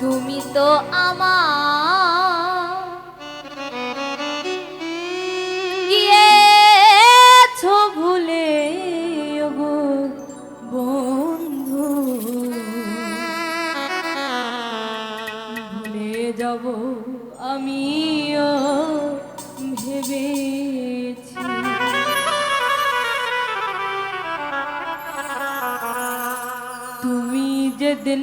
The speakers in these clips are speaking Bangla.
তো আমার। গিয়েছো ভুলে বন্ধু। ভুলে যাব আমিও ভেবেছি। তুমি যেদিন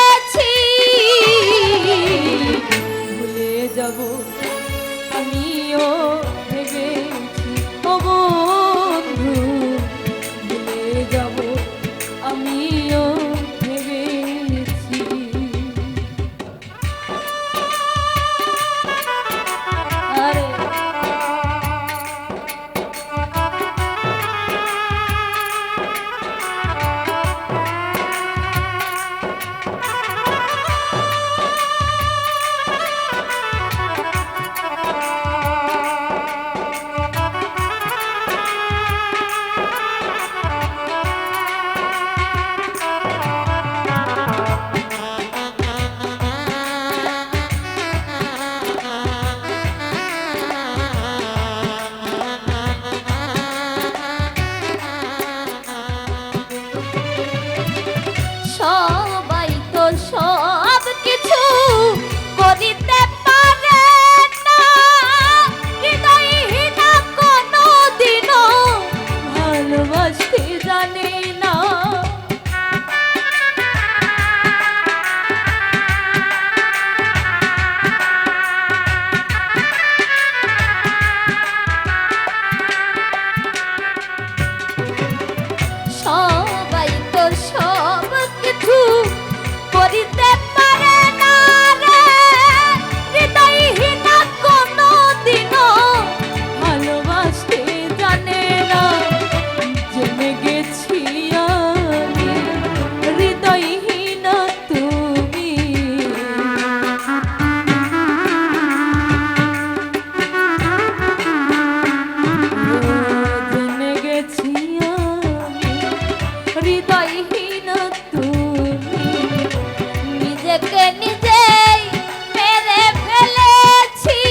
হৃদয়হীন তুমি নিজেকে নিজেই মেরে ফেলেছি।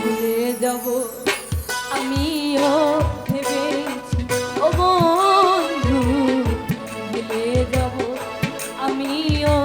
ভুলে যাব আমিও ভেবেছি। ও যাব আমিও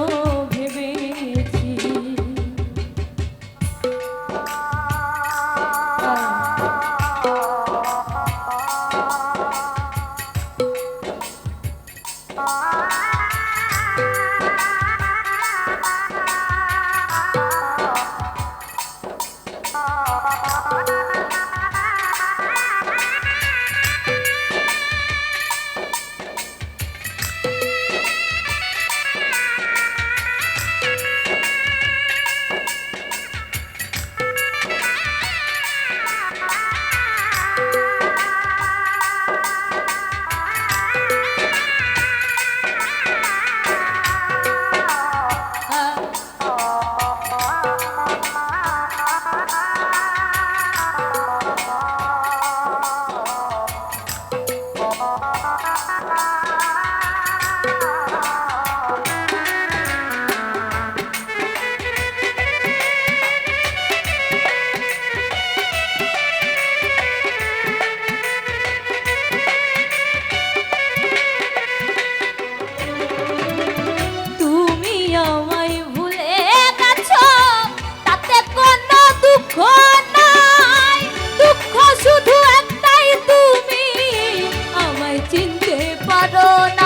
চরণ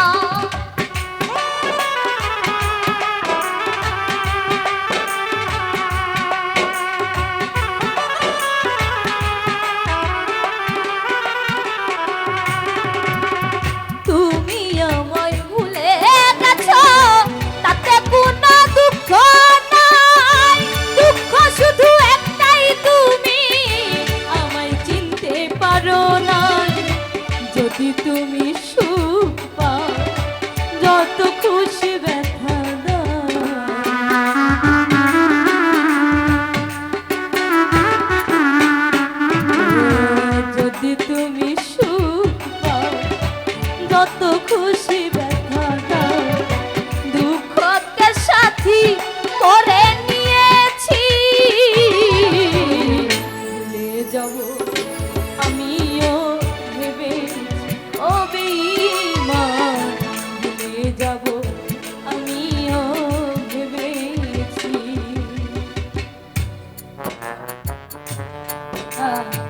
time.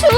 Sự